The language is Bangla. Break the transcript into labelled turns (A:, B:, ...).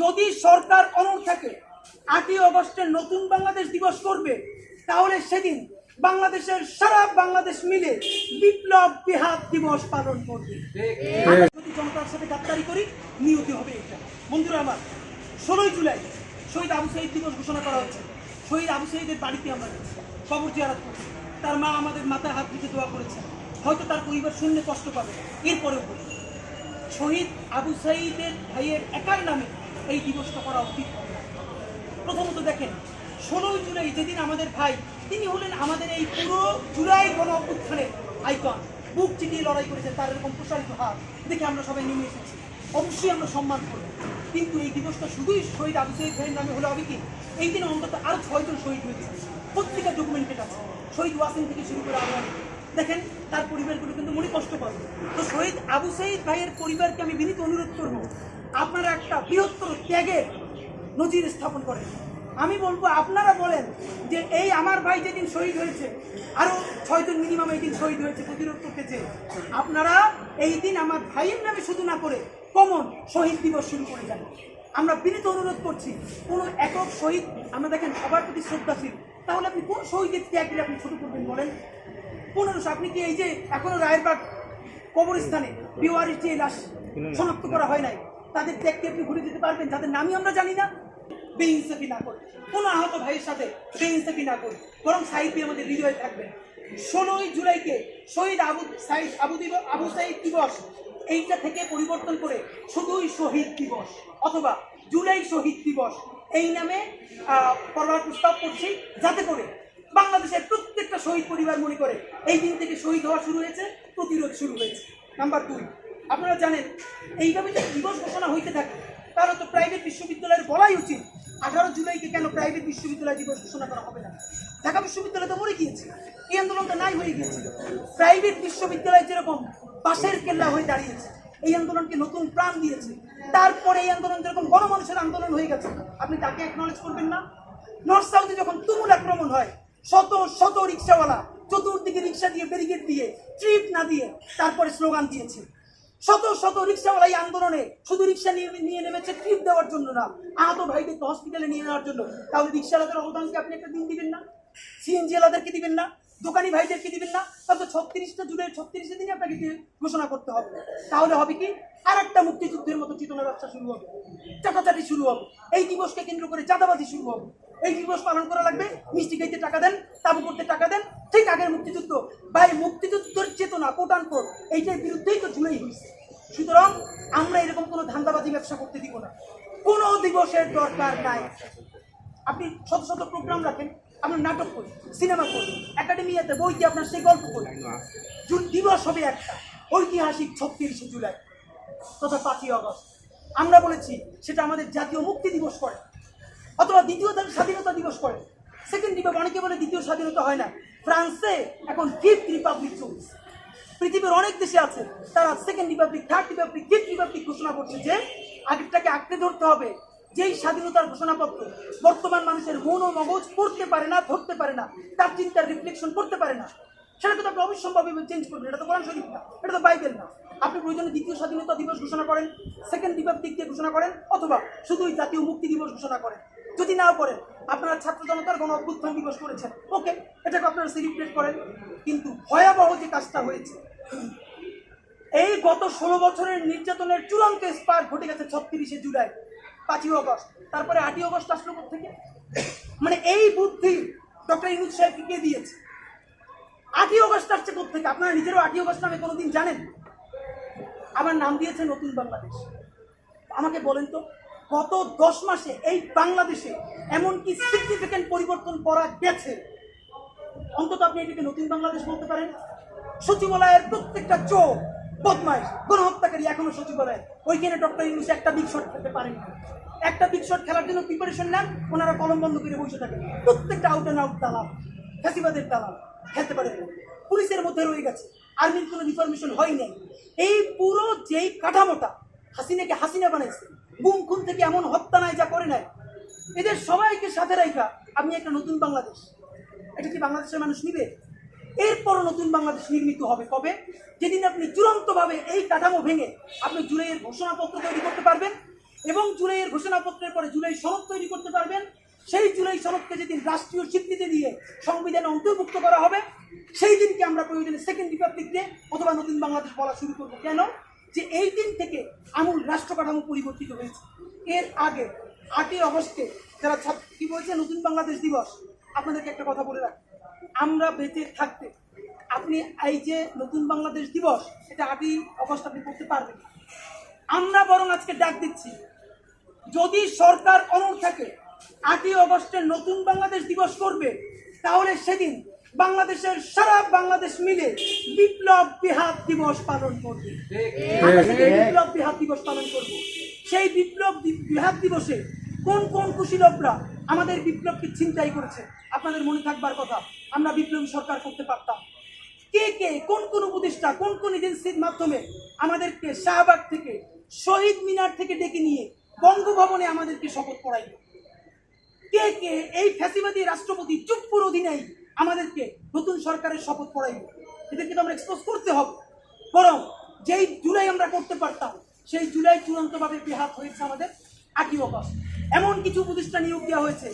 A: যদি সরকার অনড় থাকে আটই অগস্টে নতুন বাংলাদেশ দিবস করবে তাহলে সেদিন বাংলাদেশের সারা বাংলাদেশ মিলে বিপ্লব বিহাত দিবস পালন করবে। যদি জনতার সাথে গাদ্দারি করি নিয়তি হবে এটা। বন্ধুরা আমার ষোলোই জুলাই শহীদ আবু শহীদ দিবস ঘোষণা করা হচ্ছে। শহীদ আবু শহীদের বাড়িতে আমরা গেছি কবর জিয়ারত করছি। তার মা আমাদের মাথায় হাত দিতে দোয়া করেছে। হয়তো তার পরিবার শূন্য কষ্ট পাবে। এরপরেও শহীদ আবু সাইদের ভাইয়ের একার নামে এই দিবসটা করা উচিত। প্রথমত দেখেন, ষোলোই জুলাই যেদিন আমাদের ভাই, তিনি হলেন আমাদের এই পুরো জুলাই গণ অভ্যুত্থানের আইকন। বুক চিটিয়ে লড়াই করেছেন, তার এরকম প্রসারিত হাত দেখে আমরা সবাই নেমে এসেছি। অবশ্যই আমরা সম্মান করব। কিন্তু এই দিবসটা শুধুই শহীদ আবু সাইদ ভাইয়ের নামে হলে হবে কি? এই দিনে অন্তত আরও ছয়জন শহীদ হয়েছে প্রত্যেকটা ডকুমেন্টেড আছে। শহীদ ওয়াসিম থেকে শুরু করে অনেক। দেখেন, তার পরিবারগুলো কিন্তু মনে কষ্ট পাবে তো শহীদ আবু সাইদ ভাইয়ের পরিবারকে আমি বিনীত অনুরোধ করব আপনারা একটা বৃহত্তর ত্যাগের নজির স্থাপন করেন। আমি বলব, আপনারা বলেন যে এই আমার ভাই যেদিন শহীদ হয়েছে আরও ছয়জন মিনিমাম এই দিন শহীদ হয়েছে, প্রতিরোধ করতে চেয়ে আপনারা এই দিন আমার ভাইয়ের নামে শুধু না করে কমন শহীদ দিবস শুরু করে যান আমরা বিনীত অনুরোধ করছি, কোন একক শহীদ, আমরা দেখেন সবার প্রতি শ্রদ্ধাশীল। তাহলে আপনি কোন শহীদের ত্যাগ দিলে আপনি ছোট করবেন বলেন? পনেরোশো আপনি কি এই যে এখনও রায়েরবাগ কবরস্থানে বিওয়ারির যে লাশ শনাক্ত করা হয় নাই? তাদের ত্যাগকে আপনি ঘুরে দিতে পারবেন, যাদের নামই আমরা জানি না। বেইনসাফি না করে কোনো আহত ভাইয়ের সাথে বেইনসাফি না করে বরং সাহিত্যে আমাদের হৃদয়ে থাকবেন। ষোলোই জুলাইকে শহীদ আবু সাইদ আবু দিবস আবু সাইদ দিবস, এইটা থেকে পরিবর্তন করে শুধুই শহীদ দিবস, অথবা জুলাই শহীদ দিবস, এই নামে করবার প্রস্তাব করছি, যাতে করে বাংলাদেশের প্রত্যেকটা শহীদ পরিবার মনে করে, এই দিন থেকে শহীদ হওয়া শুরু হয়েছে, প্রতিরোধ শুরু হয়েছে। নাম্বার দুই আপনারা জানেন, এইভাবে যে দিবস ঘোষণা হইতে থাকে, তাহলে তো প্রাইভেট বিশ্ববিদ্যালয়ের বলাই উচিত। আঠারো জুলাইকে কেন প্রাইভেট বিশ্ববিদ্যালয় দিবস ঘোষণা করা হবে না? ঢাকা বিশ্ববিদ্যালয় তো মরে গিয়েছে। এই আন্দোলনটা নাই হয়ে গিয়েছিল প্রাইভেট বিশ্ববিদ্যালয় যেরকম পাশের কেল্লা হয়ে দাঁড়িয়েছে, এই আন্দোলনকে নতুন প্রাণ দিয়েছে। তারপরে এই আন্দোলন যেরকম গণমানুষের আন্দোলন হয়ে গেছে, আপনি তাকে একনলেজ করবেন না? নর্থ সাউথে যখন তুমুল আক্রমণ হয়, শত শত রিক্সাওয়ালা চতুর্দিকে রিক্সা দিয়ে ব্যারিকেড দিয়ে ট্রিপ না দিয়ে তারপরে স্লোগান দিয়েছে। শত শত রিক্সাওয়ালা এই আন্দোলনে শুধু রিক্সা নিয়ে নেমেছে ট্রিপ দেওয়ার জন্য না, আহত ভাইদেরকে হসপিটালে নিয়ে নেওয়ার জন্য। তাহলে রিক্সাওয়ালাদের অবদানকে আপনি একটা দিন দিবেন না? সিএনজি ওয়ালাদেরকে দিবেন না? দোকানি ভাইদেরকে দিবেন না? তাহলে ছত্রিশটা জুলাই ছত্রিশে দিনই আপনাকে ঘোষণা করতে হবে। তাহলে হবে কি? আর একটা মুক্তিযুদ্ধের মতো চেতনা ব্যবসা শুরু হবে। চাটাচাটি শুরু হবে। এই দিবসকে কেন্দ্র করে চাঁদাবাজি শুরু হবে। এই দিবস পালন করা লাগবে। মিষ্টি খাইতে টাকা দেন, তাবু করতে টাকা দেন, ঠিক আগের মুক্তিযুদ্ধ। ভাই, মুক্তিযুদ্ধের চেতনা কোটান কোট এইটার বিরুদ্ধেই তো জুলাই হয়েছে সুতরাং আমরা এরকম কোনো ধান্দাবাজি ব্যবসা করতে দিব না। কোনো দিবসের দরকার নাই। আপনি শত শত প্রোগ্রাম রাখেন আমরা নাটক করি সিনেমা করি একাডেমিয়াতে বই দিয়ে আপনার সেই গল্প করি। জুন দিবস হবে একটা, ঐতিহাসিক ছত্রিশে জুলাই, তথা পাঁচই আগস্ট। আমরা বলেছি, সেটা আমাদের জাতীয় মুক্তি দিবস করে। অথবা দ্বিতীয় স্বাধীনতা দিবস করে সেকেন্ড রিপাবলিক অনেকে বলে দ্বিতীয় স্বাধীনতা হয় না। ফ্রান্সে এখন ফিফথ রিপাবলিক চলছে। পৃথিবীর অনেক দেশে আছে, তারা second republic third republic fifth republic ঘোষণা করছে যে আগেরটাকে আঁকড়ে ধরতে হবে। যেই স্বাধীনতার ঘোষণাপত্র বর্তমান মানুষের মন ও মগজ পড়তে পারে না, ধরতে পারে না, তার চিন্তার রিফ্লেকশন করতে পারে না। সেটাকে তো আপনি অবশ্যম্ভাবে চেঞ্জ করবেন। এটা তো কোরআন শরীফ না, এটা তো বাইবেল না। আপনি প্রয়োজনে দ্বিতীয় স্বাধীনতা দিবস ঘোষণা করেন সেকেন্ড রিপাবলিক দিয়ে ঘোষণা করেন, অথবা শুধুই জাতীয় মুক্তি দিবস ঘোষণা করেন। যদি নাও করেন, আপনারা ছাত্র জনতার গণ অভ্যুত্থান দিবস করেছেন, ওকে, এটাকে আপনারা সেলিব্রেট করেন। কিন্তু ভয়াবহ যে কাজটা হয়েছে, এই গত ষোলো বছরের নির্যাতনের চূড়ান্ত স্পার ঘটে গেছে ছত্রিশে জুলাই, পাঁচই অগস্ট। তারপরে আটই অগস্ট আসলো থেকে মানে এই বুদ্ধি ডক্টর ইনুজ সাহেবকে কে দিয়েছে? আটই অগস্ট আসছে থেকে আপনারা নিজেরও আটই অগস্ট নামে কোনোদিন জানেন? আমার নাম দিয়েছে নতুন বাংলাদেশ। আমাকে বলেন তো গত দশ মাসে এই বাংলাদেশে এমন কি সিগনিফিক্যান্ট পরিবর্তন করা গেছে। অন্তত আপনি এটিকে নতুন বাংলাদেশ বলতে পারেন। সচিবালয়ের প্রত্যেকটা চোখ বদমাইশ, গণহত্যাকারী এখনও সচিবালয়। ওইখানে ডক্টর ইউনুস একটা বিগ শট খেলতে পারেন একটা বিগ শট খেলার জন্য প্রিপারেশন নেন, ওনারা কলম বন্ধ করে বসে থাকেন। প্রত্যেকটা আউট অ্যান্ড আউট দালাল, ফ্যাসিবাদের দালাল খেলতে পারেন না। পুলিশের মধ্যে রয়ে গেছে। আর্মির কোনো রিফরমেশন হয় নাই এই পুরো যেই কাঠামোটা হাসিনাকে হাসিনা বানাইছে। গুম খুন থেকে এমন হত্যা নাই, যা করে নাই। এদের সবাইকে সাথে রাখা আপনি একটা নতুন বাংলাদেশ। এটা কি বাংলাদেশের মানুষ নিবে? এরপরও নতুন বাংলাদেশ নির্মিত হবে কবে? যেদিন আপনি চূড়ান্তভাবে এই কাঠামো ভেঙে আপনি জুলাইয়ের ঘোষণাপত্র তৈরি করতে পারবেন এবং জুলাইয়ের ঘোষণাপত্রের পরে জুলাই সনদ তৈরি করতে পারবেন। সেই জুলাই সনদকে যেদিন রাষ্ট্রীয় স্বীকৃতি দিয়ে সংবিধানে অন্তর্ভুক্ত করা হবে, সেই দিনকে আমরা প্রয়োজনে সেকেন্ড রিপাবলিক ডে অথবা নতুন বাংলাদেশ বলা শুরু করব। কেন? যে এই দিন থেকে আমূল রাষ্ট্র কাঠামো পরিবর্তিত হয়েছে। এর আগে আটই অগস্টে যারা ছাত্র কি বলছে? নতুন বাংলাদেশ দিবস। আপনাদেরকে একটা কথা বলে রাখি। আমরা বেঁচে থাকতে আপনি এই যে নতুন বাংলাদেশ দিবস, এটা আটই অগস্ট আপনি করতে পারবেন। আমরা বরং আজকে ডাক দিচ্ছি, যদি সরকার অনড় থাকে, আটই অগস্টে নতুন বাংলাদেশ দিবস করবে, তাহলে সেদিন বাংলাদেশের সারা বাংলাদেশ মিলে বিপ্লব বিহার দিবস পালন করবে। বিপ্লব বিহার দিবস পালন করব। সেই বিপ্লব বিহার দিবসে কোন কোন কুশীলভরা আমাদের বিপ্লবকে ছিনতাই করেছে? আপনাদের মনে থাকবার কথা আমরা বিপ্লবী সরকার করতে পারতাম। কে কে কোন কোন উপদেষ্টা কোন কোন এজেন্সির মাধ্যমে আমাদেরকে শাহবাগ থেকে শহীদ মিনার থেকে ডেকে নিয়ে বঙ্গভবনে আমাদেরকে শপথ পড়াইল? কে কে এই ফ্যাসিবাদী রাষ্ট্রপতি চুপ্পুর অধীনেই আমাদেরকে নতুন সরকারের শপথ পড়াইব। এদেরকে তো আমরা এক্সপোজ করতে হবে। বরং যেই জুলাই আমরা করতে পারতাম, সেই জুলাই চূড়ান্তভাবে বিহাত হয়েছে আমাদের আকিবাস এমন কিছু প্রতিষ্ঠান নিয়োগ দেওয়া হয়েছে।